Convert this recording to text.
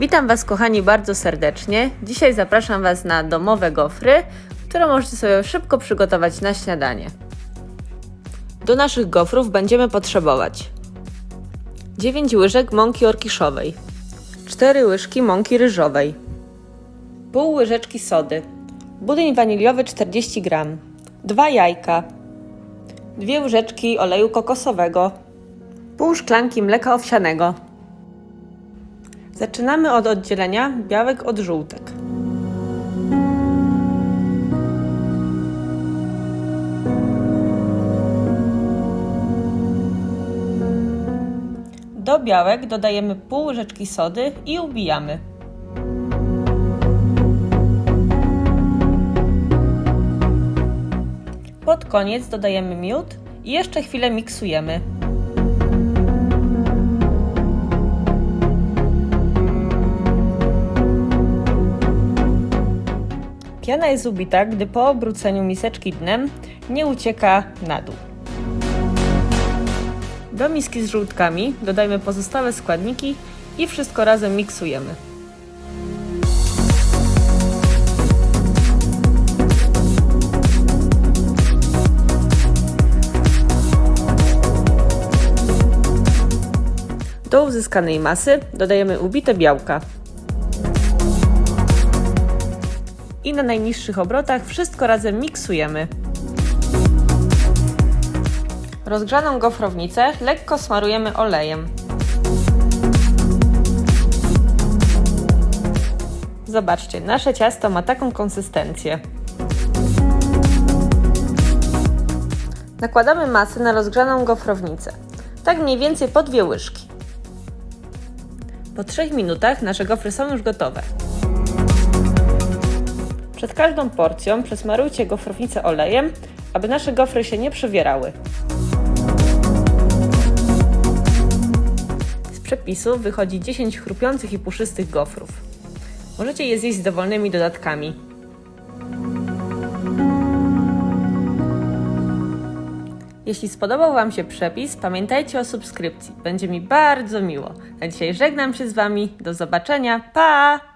Witam Was, kochani, bardzo serdecznie. Dzisiaj zapraszam Was na domowe gofry, które możecie sobie szybko przygotować na śniadanie. Do naszych gofrów będziemy potrzebować 9 łyżek mąki orkiszowej, 4 łyżki mąki ryżowej, pół łyżeczki sody, budyń waniliowy 40 g, 2 jajka, 2 łyżeczki oleju kokosowego, pół szklanki mleka owsianego. Zaczynamy od oddzielenia białek od żółtek. Do białek dodajemy pół łyżeczki sody i ubijamy. Pod koniec dodajemy miód i jeszcze chwilę miksujemy. Piana jest ubita, gdy po obróceniu miseczki dnem nie ucieka na dół. Do miski z żółtkami dodajmy pozostałe składniki i wszystko razem miksujemy. Do uzyskanej masy dodajemy ubite białka. I na najniższych obrotach wszystko razem miksujemy. Rozgrzaną gofrownicę lekko smarujemy olejem. Zobaczcie, nasze ciasto ma taką konsystencję. Nakładamy masę na rozgrzaną gofrownicę. Tak mniej więcej po dwie łyżki. Po 3 minutach nasze gofry są już gotowe. Przed każdą porcją przesmarujcie gofrownicę olejem, aby nasze gofry się nie przewierały. Z przepisu wychodzi 10 chrupiących i puszystych gofrów. Możecie je zjeść z dowolnymi dodatkami. Jeśli spodobał Wam się przepis, pamiętajcie o subskrypcji. Będzie mi bardzo miło. Na dzisiaj żegnam się z Wami. Do zobaczenia. Pa!